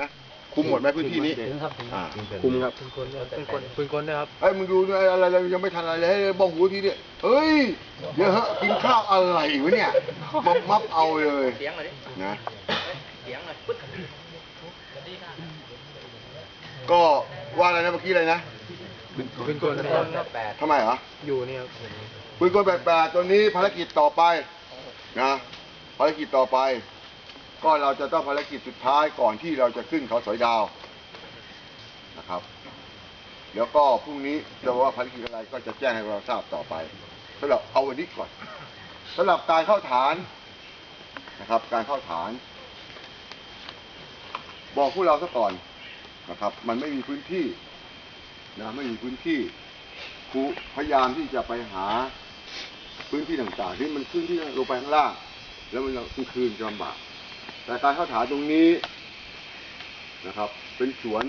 นะคุมหมดไหมพื้นที่นี้ถึงครับถึงอ่าครับคุมครับปืนกลปืนกลปืนกลด้วยครับเฮ้ยมึงดูนะอะไรอะไรยังไม่ทันอะไรเลยบ้องหูทีเนี่ยเฮ้ยเดี๋ยวเหอะกินข้าวอะไรวะเนี่ยมับมับเอาเลยเสียงเลยดินะเสียงเลยปึ๊ดก็ว่าอะไรนะเมื่อกี้อะไรนะปืนกลปืนนะกคลรับครับแปดทำไมเหรออยู่นี่ครับปืนกลแปดๆตัวนี้ภารกิจต่อไปนะภารกิจต่อไป ก็เราจะต้องภารกิจสุดท้ายก่อนที่เราจะขึ้นเขาสอยดาวนะครับ แล้วก็พรุ่งนี้จะว่าภารกิจอะไรก็จะแจ้งให้เราทราบต่อไปสำหรับเอาวันนี้ก่อนสำหรับการเข้าฐานนะครับ การเข้าฐาน บอกพวกเราซะก่อนนะครับ มันไม่มีพื้นที่นะไม่มีพื้นที่ครูพยายามที่จะไปหาพื้นที่ต่างๆที่มันขึ้นที่ลงไปข้างล่าง แล้วมันกลางคืนจะลำบาก แต่การเข้าฐานตรงนี้นะครับ เป็นสวน